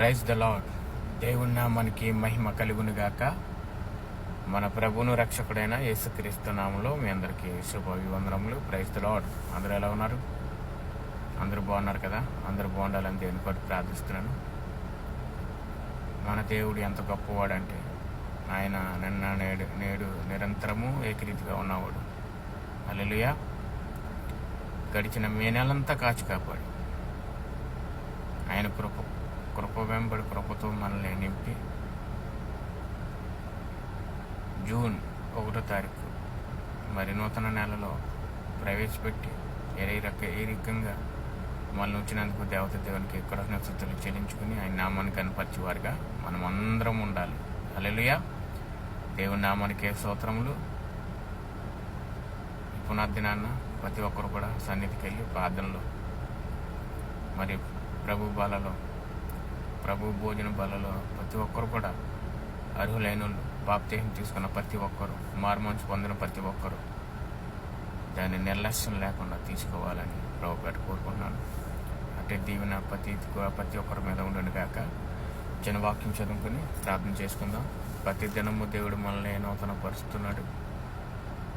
Praise the lord దేవుని మనకి మహిమ కలుగును గాక మన ప్రభును రక్షకుడైన యేసుక్రీస్తు నామంలో మీ అందరికీ శుభాభివందనములు. ప్రైజ్ ద లాడ్ అందరూ ఎలా ఉన్నారు? అందరూ బాగున్నారు కదా? అందరూ బాగుండాలని దేవుని కొట్టి ప్రార్థిస్తున్నాను. మన దేవుడు ఎంత గొప్పవాడంటే ఆయన నిన్న నేడు నేడు నిరంతరము ఏకరీతిగా ఉన్నవాడు. అల్లెలుయా గడిచిన మే నెలంతా కాచి కాపాడు. ఆయన కృప కృప వెంబడి కృపతో మనల్ని నింపి జూన్ ఒకటో తారీఖు మరి నూతన నెలలో ప్రవేశపెట్టి ఏ రక ఏ రకంగా మనల్ని వచ్చినందుకు దేవత దేవునికి కృతజ్ఞతలు చెల్లించుకుని ఆయన నామాన్ని కనపరిచేవారుగా మనం అందరం ఉండాలి. అలెలుయా దేవుని నామానికి సూత్రములు పునర్దినాన్న ప్రతి ఒక్కరు కూడా సన్నిధికి వెళ్ళి ప్రార్థనలో మరి ప్రభు బాలలో ప్రభు భోజన బలలో ప్రతి ఒక్కరు కూడా అర్హులైన వాళ్ళు బాప్తేహం తీసుకున్న ప్రతి ఒక్కరు మార్మోన్స్ పొందిన ప్రతి ఒక్కరు దాన్ని నిర్లక్ష్యం లేకుండా తీసుకోవాలని ప్రభు పేట కోరుకుంటున్నాను. అంటే దీవెన ప్రతి ప్రతి ఒక్కరి మీద ఉండండి కాక జనవాక్యం వాక్యం చదువుకుని ప్రార్థన చేసుకుందాం. ప్రతి దినము దేవుడు మనల్ని నూతన పరుస్తున్నాడు.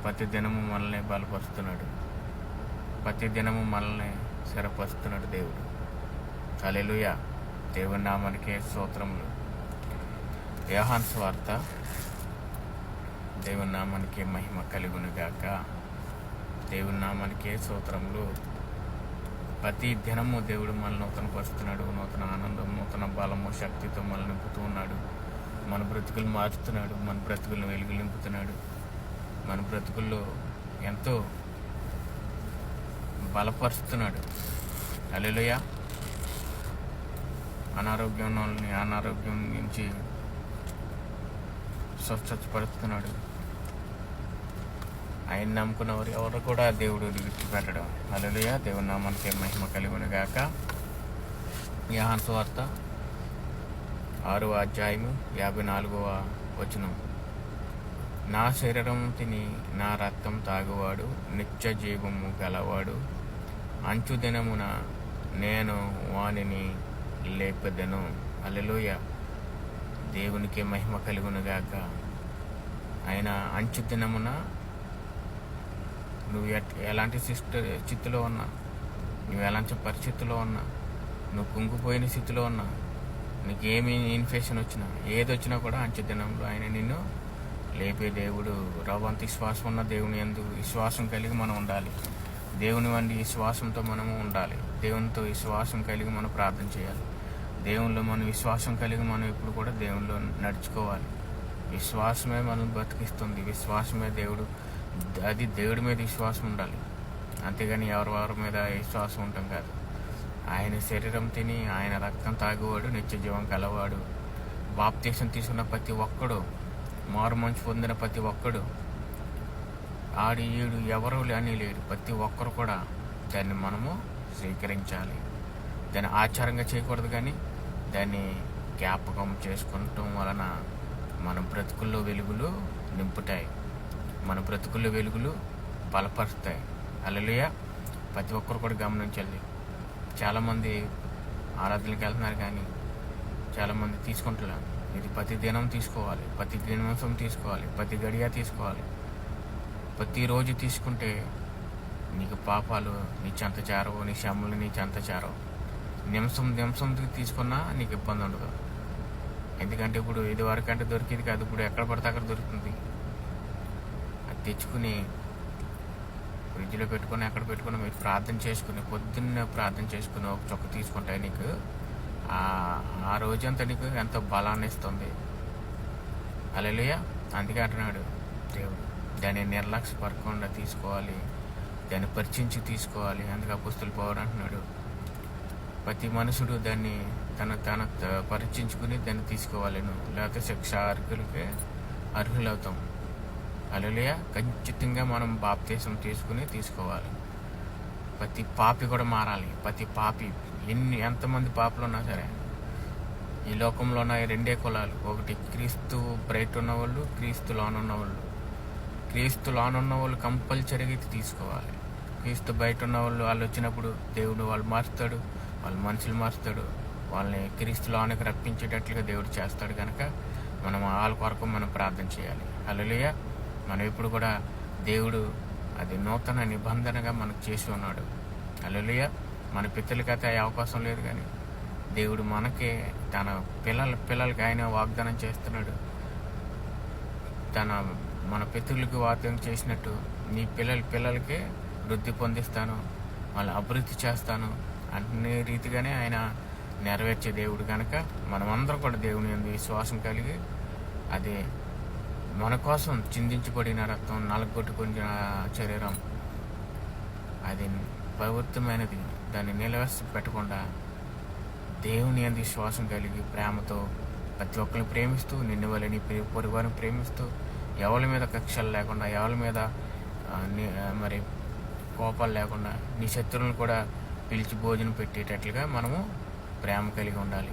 ప్రతి దినము మనల్ని బలపరుస్తున్నాడు. ప్రతి దినము మనల్ని స్థిరపరుస్తున్నాడు దేవుడు. అలెలుయా దేవుని నామానికే స్తోత్రములు. యోహాన్ స్వార్త దేవుని నామానికి మహిమ కలుగునుగాక. దేవుని నామానికే స్తోత్రములు. ప్రతి దినము దేవుడు మనల్ని నూతన పరుస్తున్నాడు నూతన ఆనందం నూతన బలము శక్తితో మనల్ని నింపుతూ ఉన్నాడు. మన బ్రతుకులు మారుస్తున్నాడు మన బ్రతుకులను వెలుగు నింపుతున్నాడు. మన బ్రతుకుల్లో ఎంతో బలపరుస్తున్నాడు. అలెలుయా అనారోగ్యం ఉన్న వాళ్ళని అనారోగ్యం నుంచి స్వచ్ఛపరుస్తున్నాడు ఆయన నమ్ముకున్న వారు ఎవరు కూడా దేవుడు విడిచిపెట్టడం. అలెలుయ దేవుని నామానికి మహిమ కలిగిన గాక. యాహాన్ వార్త ఆరవ అధ్యాయము యాభై నాలుగవ వచనం. నా శరీరం తిని నా రక్తం తాగువాడు నిత్య జీవము గలవాడు. అంచు దినమున నేను వానిని లేపెదను. అల్లెలోయ దేవునికి మహిమ కలుగునుగాక. ఆయన అంచు దినమున నువ్వు ఎట్- ఎలాంటి శిష్ట స్థితిలో ఉన్నా నువ్వు ఎలాంటి పరిస్థితిలో ఉన్నా నువ్వు కుంగిపోయిన స్థితిలో ఉన్నా నీకు ఏమి ఇన్ఫెక్షన్ వచ్చినా ఏది వచ్చినా కూడా అంచె దినంలో ఆయన నిన్ను లేపే దేవుడు. రవంత విశ్వాసం ఉన్న దేవుని ఎందు విశ్వాసం కలిగి మనం ఉండాలి. దేవుని వంటి విశ్వాసంతో మనము ఉండాలి. దేవునితో విశ్వాసం కలిగి మనం ప్రార్థన చేయాలి. దేవునిలో మనం విశ్వాసం కలిగి మనం ఎప్పుడు కూడా దేవునిలో నడుచుకోవాలి. విశ్వాసమే మనం బతికిస్తుంది. విశ్వాసమే దేవుడు అది దేవుడి మీద విశ్వాసం ఉండాలి. అంతేగాని ఎవరి మీద విశ్వాసం ఉంటాం కాదు. ఆయన శరీరం తిని ఆయన రక్తం తాగేవాడు నిత్య జీవం కలవాడు. బాప్తీసం తీసుకున్న ప్రతి ఒక్కడు మారు మంచు పొందిన ప్రతి ఒక్కడు ఆడు ఈడు ఎవరు అని లేడు. ప్రతి ఒక్కరు కూడా దాన్ని మనము స్వీకరించాలి. దాన్ని ఆచారంగా చేయకూడదు కానీ దాన్ని జ్ఞాపకం చేసుకుంటం వలన మన బ్రతుకుల్లో వెలుగులు నింపుతాయి. మన బ్రతుకుల్లో వెలుగులు బలపరుస్తాయి. అలలుయ ప్రతి ఒక్కరు కూడా గమనించాలి చాలామంది ఆరాధనకి వెళ్తున్నారు కానీ చాలామంది తీసుకుంటున్నారు ఇది ప్రతి దినం తీసుకోవాలి. ప్రతి నిమిషం తీసుకోవాలి. ప్రతి గడియ తీసుకోవాలి. ప్రతిరోజు తీసుకుంటే నీకు పాపాలు నీ చెంత చేరవు నీ శ్రమలు నీ చెంత చేరవు నిమిషం నిమిషం తీసుకున్నా నీకు ఇబ్బంది ఉండదు. ఎందుకంటే ఇప్పుడు ఇది వరకు అంటే దొరికేది కాదు. ఇప్పుడు ఎక్కడ పడితే అక్కడ దొరుకుతుంది. అది తెచ్చుకుని ఫ్రిడ్జ్లో పెట్టుకొని ఎక్కడ పెట్టుకుని మీరు ప్రార్థన చేసుకుని పొద్దున్నే ప్రార్థన చేసుకుని ఒక చొక్క తీసుకుంటే నీకు ఆ ఆ రోజంతా నీకు ఎంతో బలాన్ని ఇస్తుంది. అలెలుయ అందుకే అంటున్నాడు దేవుడు. దాన్ని నిర్లక్ష్యపడకుండా తీసుకోవాలి. దాన్ని పరిచించి తీసుకోవాలి. అందుకే పుస్తులు పోవడం అంటున్నాడు. ప్రతి మనుషుడు దాన్ని తన తన త- పరీక్షించుకుని దాన్ని తీసుకోవాలను. లేకపోతే శిక్ష అర్హులకే అర్హులవుతాం. అలలియ ఖచ్చితంగా మనం బాప్తీసం తీసుకుని తీసుకోవాలి. ప్రతి పాపి కూడా మారాలి. ప్రతి పాపి ఎన్ని ఎంతమంది పాపలు ఉన్నా సరే. ఈ లోకంలో ఉన్న ఈ రెండే కులాలు. ఒకటి క్రీస్తు బ్రైట్ ఉన్నవాళ్ళు క్రీస్తు లోన్ ఉన్నవాళ్ళు. క్రీస్తు లోన్ ఉన్న వాళ్ళు కంపల్సరీగా తీసుకోవాలి. క్రీస్తు బయట ఉన్న వాళ్ళు వాళ్ళు వచ్చినప్పుడు దేవుడు వాళ్ళు మారుస్తాడు వాళ్ళు మనుషులు మారుస్తాడు వాళ్ళని క్రీస్తులోనికి రప్పించేటట్లుగా దేవుడు చేస్తాడు కనుక మనం వాళ్ళ కొరకు మనం ప్రార్థన చేయాలి. అలలుయ మనం ఇప్పుడు కూడా దేవుడు అది నూతన నిబంధనగా మనకు చేసి ఉన్నాడు. అలలుయ మన పిత్తలకి అయితే అయ్యే అవకాశం లేదు కానీ దేవుడు మనకి తన పిల్లల పిల్లలకి ఆయన వాగ్దానం చేస్తున్నాడు. తన మన పితృలకు వాగ్దానం చేసినట్టు నీ పిల్లల పిల్లలకి వృద్ధి పొందిస్తాను. వాళ్ళ అభివృద్ధి చేస్తాను. అన్ని రీతిగానే ఆయన నెరవేర్చే దేవుడు కనుక మనమందరం కూడా దేవుని యందు విశ్వాసం కలిగి అది మన కోసం చిందించబడిన రక్తం నలగొట్టుకున్న శరీరం అది పవిత్రమైనది. దాన్ని నిలవేసి పెట్టకుండా దేవుని అందు విశ్వాసం కలిగి ప్రేమతో ప్రతి ఒక్కరిని ప్రేమిస్తూ నిన్ను వాళ్ళని నీ పొరుగుని ప్రేమిస్తూ ఎవరి మీద కక్షలు లేకుండా ఎవరి మీద మరి కోపాలు లేకుండా నీ శత్రువులను కూడా పిలిచి భోజనం పెట్టేటట్లుగా మనము ప్రేమ కలిగి ఉండాలి.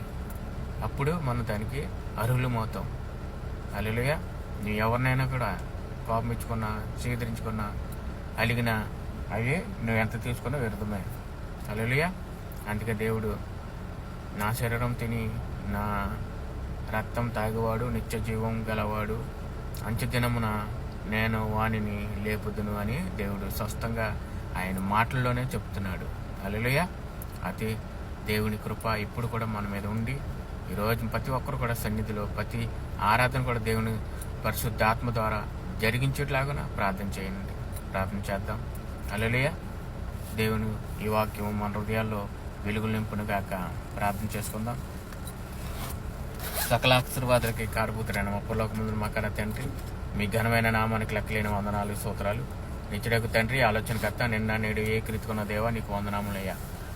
అప్పుడు మనం దానికి అర్హులమవుతాం అల్లులుగా నువ్వు ఎవరినైనా కూడా కోపం ఇచ్చుకున్నా స్వీకరించుకున్నా అలిగినా అవి నువ్వు ఎంత తీసుకున్నా వ్యర్థమే. అల్లులుగా అందుకే దేవుడు నా శరీరం తిని నా రక్తం తాగేవాడు నిత్య జీవం గలవాడు అంచె దినమున నేను వానిని లేపుదును అని దేవుడు స్పష్టంగా ఆయన మాటల్లోనే చెప్తున్నాడు. అలలుయ అతి దేవుని కృప ఇప్పుడు కూడా మన మీద ఉండి ఈరోజు ప్రతి ఒక్కరు కూడా సన్నిధిలో ప్రతి ఆరాధన కూడా దేవుని పరిశుద్ధాత్మ ద్వారా జరిగించేట్లాగా ప్రార్థన చేయండి. ప్రార్థన చేద్దాం. అలలుయ దేవుని ఈ వాక్యం మన హృదయాల్లో వెలుగులు నింపును గాక. ప్రార్థన చేసుకుందాం. సకల ఆశీర్వాదాలకి కారుపుతురైన మా ముందు మా కన్న తండ్రి మీ ఘనమైన నామానికి లెక్కలేని వందనాలు సూత్రాలు నిత్యుడకు తండ్రి ఆలోచనకర్త నిన్న నేడు ఏ దేవ దేవా నీకు వందనాములయ్యా.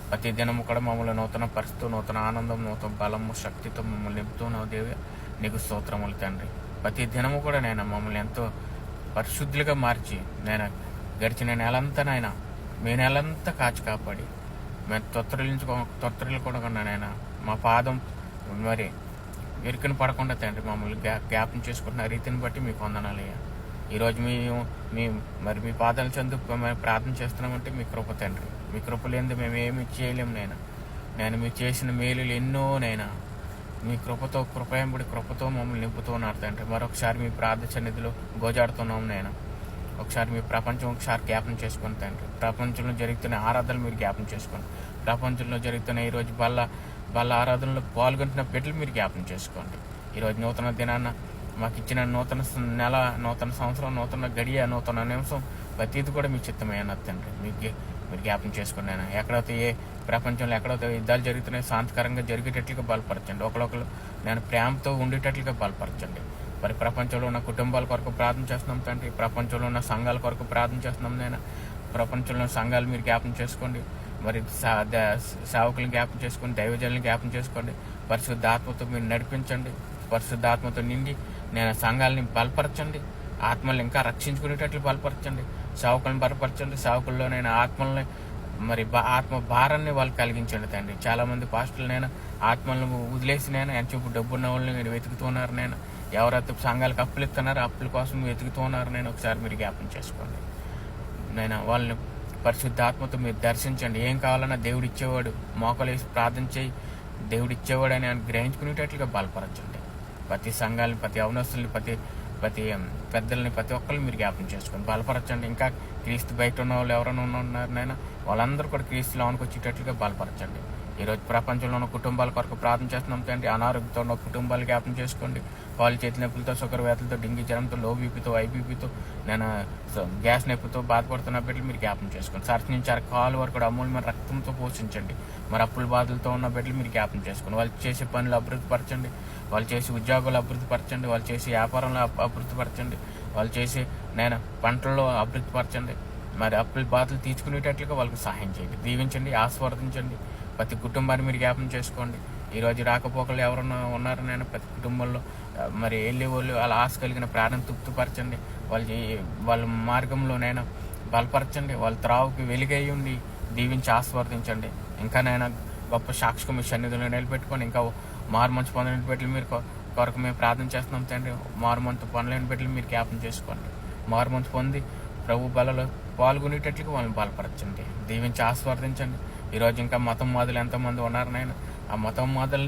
ప్రతి దినము కూడా మమ్మల్ని నూతన పరిస్థితి నూతన ఆనందం నూతన బలము శక్తితో మమ్మల్ని నింపుతున్నావు దేవి నీకు స్తోత్రములు తండ్రి. ప్రతి దినము కూడా నేను మమ్మల్ని ఎంతో పరిశుద్ధులుగా మార్చి నేను గడిచిన నెలంతా నాయన మీ నెలంతా కాచి కాపాడి మేము తొత్తరించుకో తొత్తరిల్లుకోకుండా నాయన మా పాదం మరి ఇరుకుని పడకుండా తండ్రి మమ్మల్ని గ్యా జ్ఞాపం చేసుకుంటున్న రీతిని బట్టి మీకు వందనాలయ్యా. ఈరోజు మీ మీ మరి మీ పాదాల చెందు మేము ప్రార్థన చేస్తున్నామంటే మీ కృప తండ్రి. మీ కృప లేనిది మేము ఏమి చేయలేము నేను నేను మీరు చేసిన మేలులు ఎన్నో నైనా మీ కృపతో కృపయంబడి కృపతో మమ్మల్ని నింపుతూ ఉన్నారు తండ్రి. మరొకసారి మీ ప్రార్థన సన్నిధిలో గోజాడుతున్నాం నేను ఒకసారి మీ ప్రపంచం ఒకసారి జ్ఞాపనం చేసుకుని తండ్రి. ప్రపంచంలో జరుగుతున్న ఆరాధనలు మీరు జ్ఞాపనం చేసుకోండి ప్రపంచంలో జరుగుతున్న ఈరోజు బల్ల బల్ల ఆరాధనలో పాల్గొంటున్న బిడ్డలు మీరు జ్ఞాపనం చేసుకోండి. ఈరోజు నూతన దినాన్న మాకు ఇచ్చిన నూతన నెల నూతన సంవత్సరం నూతన గడియ నూతన నిమిషం ప్రతీది కూడా మీ చిత్తమైన తండ్రి. మీకు మీరు జ్ఞాపం చేసుకోండి ఎక్కడైతే ఏ ప్రపంచంలో ఎక్కడైతే యుద్ధాలు జరుగుతున్నాయో శాంతికరంగా జరిగేటట్లుగా బలపరచండి. ఒకరొకరు నేను ప్రేమతో ఉండేటట్లుగా బలపరచండి. మరి ప్రపంచంలో ఉన్న కుటుంబాల కొరకు ప్రార్థన చేస్తున్నాం తండ్రి. ప్రపంచంలో ఉన్న సంఘాల కొరకు ప్రార్థన చేస్తున్నాం నేను ప్రపంచంలో ఉన్న సంఘాలు మీరు జ్ఞాపం చేసుకోండి. మరి సా- ద- సేవకులను జ్ఞాపం చేసుకోండి. దైవజనులను జ్ఞాపం చేసుకోండి. పరిశుద్ధాత్మతో మీరు నడిపించండి. పరిశుద్ధాత్మతో నిండి నేను సంఘాలని బలపరచండి. ఆత్మల్ని ఇంకా రక్షించుకునేటట్లు బలపరచండి. సేవకులను బలపరచండి. సేవకుల్లో నేను ఆత్మల్ని మరి బా- ఆత్మ భారాన్ని వాళ్ళు కలిగించండి తండ్రి. చాలా మంది పాస్టర్లు నేను ఆత్మలను వదిలేసి నేను ఎంచూపు డబ్బున్న వాళ్ళని మీరు వెతుకుతున్నారు నేను. ఎవరైతే సంఘాలకు అప్పులు ఇస్తున్నారో అప్పుల కోసం వెతుకుతున్నారు నేను. ఒకసారి మీరు జ్ఞాపం చేసుకోండి. నేను వాళ్ళని పరిశుద్ధాత్మతో మీరు దర్శించండి. ఏం కావాలన్నా దేవుడు ఇచ్చేవాడు. మోకలు వేసి ప్రార్థన చేయి. దేవుడు ఇచ్చేవాడు అని ఆయన గ్రహించుకునేటట్లుగా బలపరచండి. ప్రతి సంఘాలని ప్రతి అవనస్తుల్ని ప్రతి ప్రతి పెద్దల్ని ప్రతి ఒక్కరిని మీరు జ్ఞాపం చేసుకోండి. బలపరచండి. ఇంకా క్రీస్తు బయట ఉన్న వాళ్ళు ఎవరైనా ఉన్నారనైనా వాళ్ళందరూ కూడా క్రీస్తు లోనికి వచ్చేటట్లుగా బలపరచండి. ఈరోజు ప్రపంచంలో ఉన్న కుటుంబాల కొరకు ప్రార్థన చేస్తున్నాం తండ్రి. అనారోగ్యంతో ఉన్న కుటుంబాలు జ్ఞాపం చేసుకోండి. కాలు చేతి నొప్పులతో షుగర్ డింగి జ్వరంతో లో బీపీతో ఐబీపీతో నేను గ్యాస్ నొప్పితో బాధపడుతున్న బిడ్డలు మీరు జ్ఞాపం చేసుకోండి. సర్చ్ నుంచి ఆ కాలు వరకు అమూల్యమైన రక్తంతో పోషించండి. మరి అప్పుల బాధలతో ఉన్న బిడ్డలు మీరు జ్ఞాపం చేసుకోండి. వాళ్ళు చేసే పనులు అభివృద్ధి పరచండి వాళ్ళు చేసే ఉద్యోగాలు అభివృద్ధి పరచండి వాళ్ళు చేసే వ్యాపారంలో అభివృద్ధి పరచండి వాళ్ళు చేసే నేను పంటల్లో అభివృద్ధి పరచండి మరి అప్పుల బాధలు తీర్చుకునేటట్లుగా వాళ్ళకి సహాయం చేయండి. దీవించండి ఆస్వాదించండి ప్రతి కుటుంబాన్ని మీరు జ్ఞాపం చేసుకోండి. ఈరోజు రాకపోకలు ఎవరన్నా ఉన్నారు ప్రతి కుటుంబంలో మరి వెళ్ళే వాళ్ళు వాళ్ళ ఆశ కలిగిన ప్రాణం తృప్తిపరచండి. వాళ్ళు వాళ్ళ మార్గంలోనైనా బలపరచండి. వాళ్ళ త్రావుకి వెలుగై ఉండి దీవించి ఆస్వాదించండి ఇంకా గొప్ప సాక్షిగా మీ సన్నిధిలో నిలబెట్టుకొని ఇంకా మారు మంచి పొందని బిడ్డలు మీరు కొరకు మేము ప్రార్థన చేస్తున్నాం తండ్రి. మారు మంత్ పనులేని బిడ్డలు మీరు జ్ఞాపం చేసుకోండి. మారు మారుమంతు పొంది ప్రభు బలలో పాల్గొనేటట్లుగా వాళ్ళని బలపరచండి. దీవించి ఆస్వాదించండి ఈరోజు ఇంకా మతం మాదులు ఎంతమంది ఉన్నారు నాయన? ఆ మతం మాతల్ని